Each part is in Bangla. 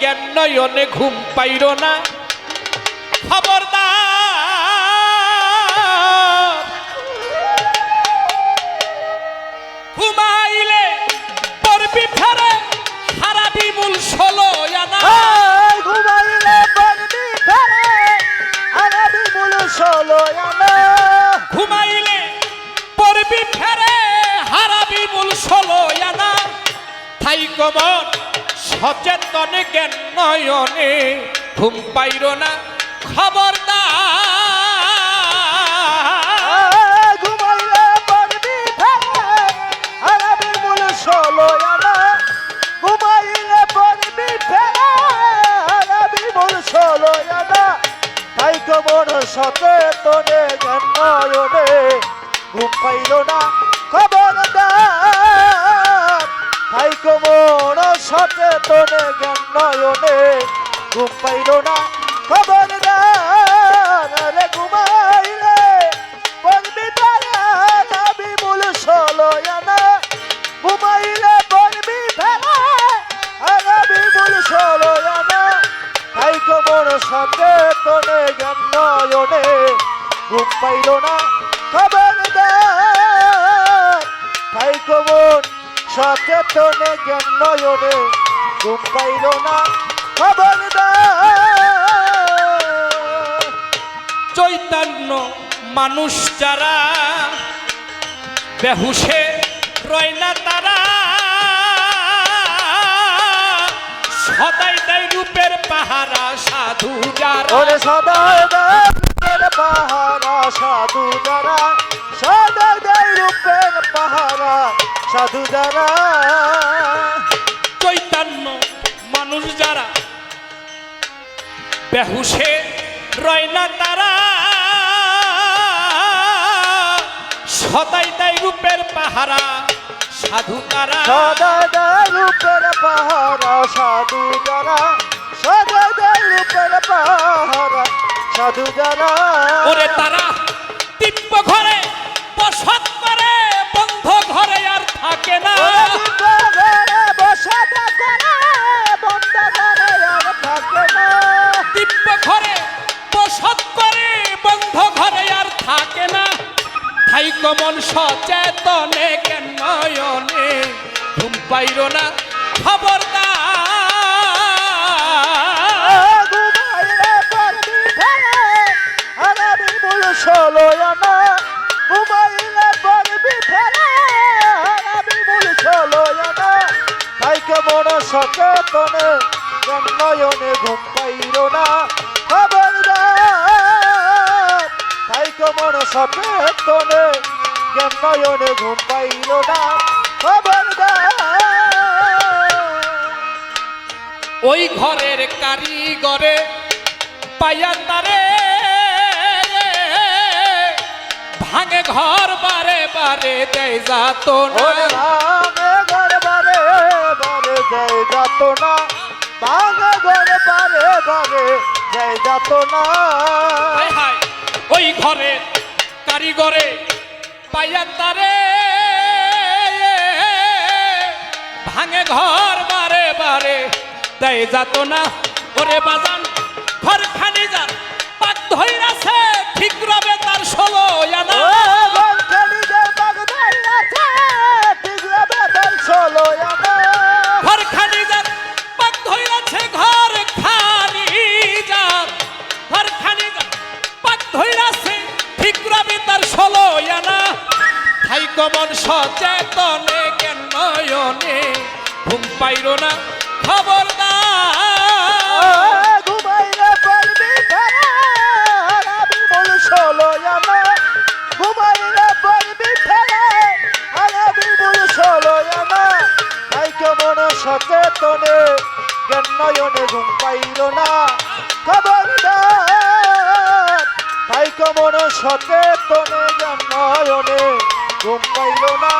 জ্ঞান নয়নে ঘুম পাইর না। খবরদার। ঘুমাইলে পড়বি ফেরে হারাবি মূল ষোলো আনা। ঘুমাইলে পারবি ফেরে আনাবি মূল ষোলো আনা। ঘুমাইলে পড়বি ফেরে হারাবি মূল ষোলো আনা। থাই কমন সচেতনে জ্ঞান নয়নে ঘুম পাইর না খবরদার। ঘুমাইলে পারবি কেমন সচেতনে জ্ঞান নয়নে ঘুম পাইল না খবরদার। সচেতনে জ্ঞান নয়নে ঘুম পাইল না খবরদার রে ঘুমাইলে। পড়বি তারা নাবি মূল সলয়ানা ঘুমাইলে পড়বি ফেলা আগাবি মূল সলয়ানা তাই কমর সচেতনে জ্ঞান নয়নে ঘুম পাইল না খবরদার সচেতনে জ্ঞান নয়নে ঘুম পাইল না। চৈতন্য মানুষ যারা বেহুশে রয় না তারা সদাই তাই রূপের পাহারা সাধু যারা। সদাই রূপের পাহারা সাধু যারা সদাই রূপের পাহারা সাধু যারা চৈতন্য মানুষ যারা বেহুশে রয় না তারা সদাই দেয় রূপের পাহারা সাধু তারা। সদাই রূপের পাহারা সাধু যারা সদাই রূপের পাহারা সাধু যারা। ওরে তারা দিব্য ঘরে বসত থাকে না দিব্য ঘরে না, বসত করে বন্ধ ঘরে আর থাকে না। থাই কমন সচেতনে কেন নয়নে? ঘুম পাইর না খবরদার। ঘুমাইলে পারবি তাই কেমন সচেতনে নয়নে ঘুম পাইল না। খবরদার তাই কেমন সচেতনে নয়নে ঘুম পাইল না। ওই ঘরের কারিগরে পাইয়া তারে ভাঙে ঘর বারে বারে দেয় যাত বারে জয় যাত না, ভাঙে ঘর বারে বারে জয় যাত না। ওই ঘরে, কারিগরে পাইয়া তারে ভাঙে ঘর বারে বারে দেয় যাত না। ওরে বাজান, ঘর খানি যান পাক ধইরাছে ঠিক রবে তার ষোলো সচেতনে জ্ঞান নয়নে। ঘুম পাইর না কেমন সচেতনে জ্ঞান নয়নে ঘুম পাইল না, খবরদার। তাই কেমন সচেতনে জ্ঞান নয়নে ঘুম পাইল না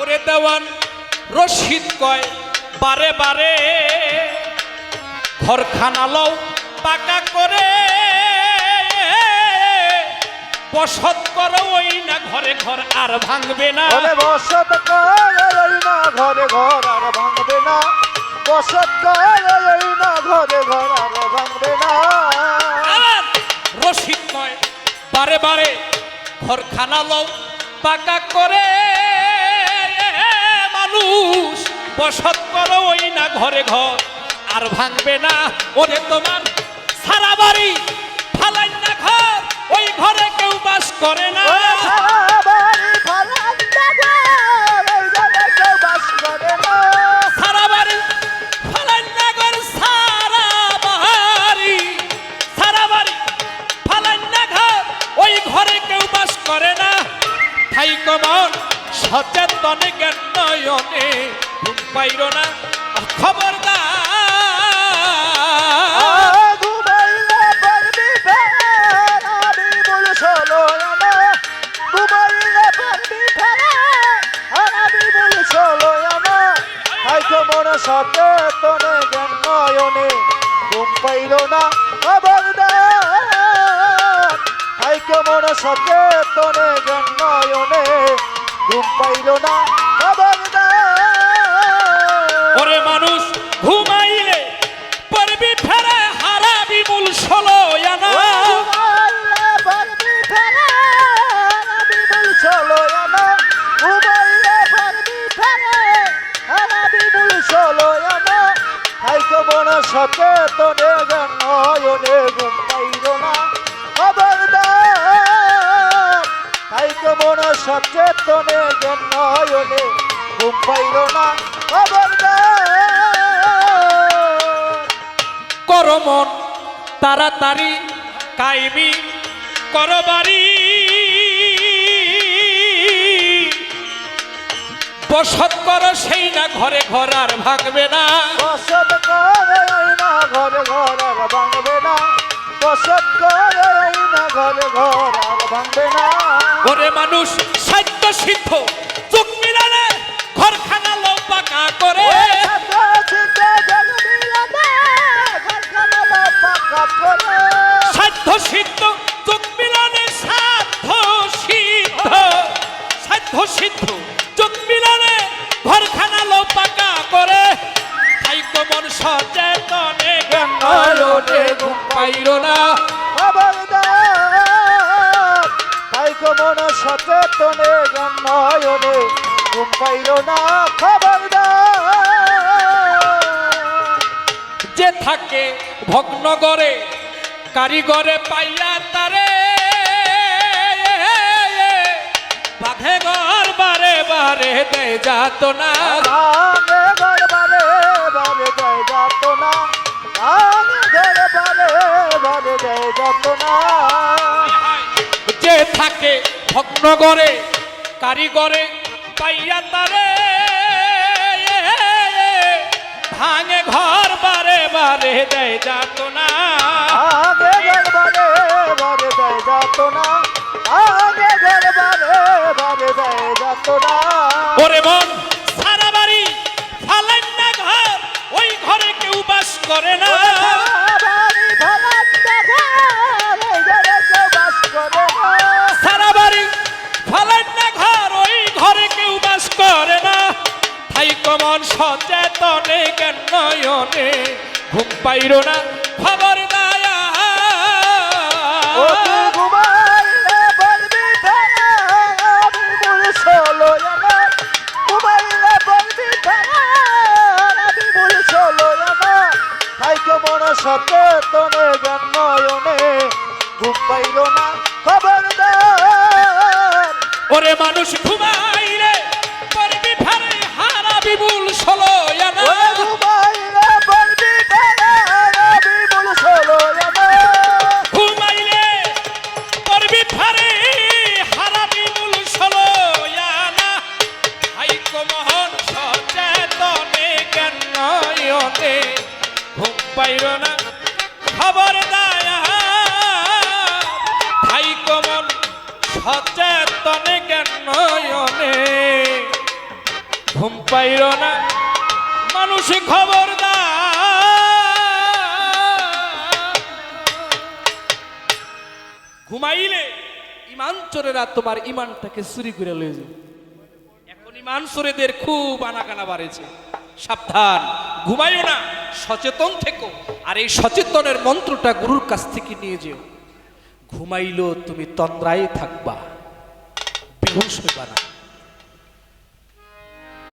ওরে দেওয়ান রশিদ কয় বারে বারে ঘর খানা লও পাকা করে। বসত করো ওই না ঘরে ঘর আর ভাঙবে না। বসত করে ওই না ঘরে ঘর আর ভাঙবে না। বসত করে ওই না ঘরে ঘর আর ভাঙবে না। রসিদ নয়। বারে বারে ঘর খানা পাকা করে মানুষ। বসত করো ওই না ঘরে ঘর, আর ভাঙবে না ওরে তোমার সারা বাড়ি। ফালাই না ঘর, ওই ঘরে কেউ বাস করে না। কেউ বাস করে না। ঠাই কমন সচেতন জ্ঞান নয়নে ঘুম পাইর না। তো মনে জ্ঞান নয়নে ঘুম পাইল না। খবরদার। সচেতনে জ্ঞান নয়নে ঘুম পাইল না। সচেতনে জ্ঞান নয়নে ঘুম পাইল না। খবরদার করমন তাড়াতাড়ি কাইমি করবারি বসত কর সেই না ঘরে ঘর আর ভাগবে না। বসত করে না ঘরে ঘর আর ভাঙবে না। না ঘরে ঘর আর ভাঙবে না। ওরে মানুষ সাধ্য সিদ্ধ চোখ মিলানে ঘরখানা লম্বা কা করে পাইল না খবরদার। যে থাকে ভগ্নগরে কারিগরে পাইয়া তারে। বাঘে ঘর বারে বারে দেয় যাত না। যে থাকে ভগ্নগরে কারিগরে পাইয়া তারে। ভাঙে ঘর বারে বারে দেয় যাত না। ভাঙে ঘর বারে বারে দেয় যাত না। ভাঙে ঘর বারে বারে দেয় যাত না। ওরে মন সারা বাড়ি ফালেন না ঘর ওই ঘরে কেউ বাস করে না। পাইর না খবর হাই কমন সচেতনে জ্ঞান নয়নে? ঘুম পাইর না, মানুষ খবর ঘুমাইলে ইমান চোরেরা তোমার ইমানটাকে চুরি করে লয়ে যাবে। এখন ইমান চোরেদের খুব আনাকানা বাড়েছে। সাবধান, ঘুমাইও না, সচেতন থেকো। আর এই সচেতনের মন্ত্রটা গুরুর কাছ থেকে নিয়ে যেও। ঘুমাইলেও তুমি তন্দ্রায় থাকবা, বেহুশ হইবা না।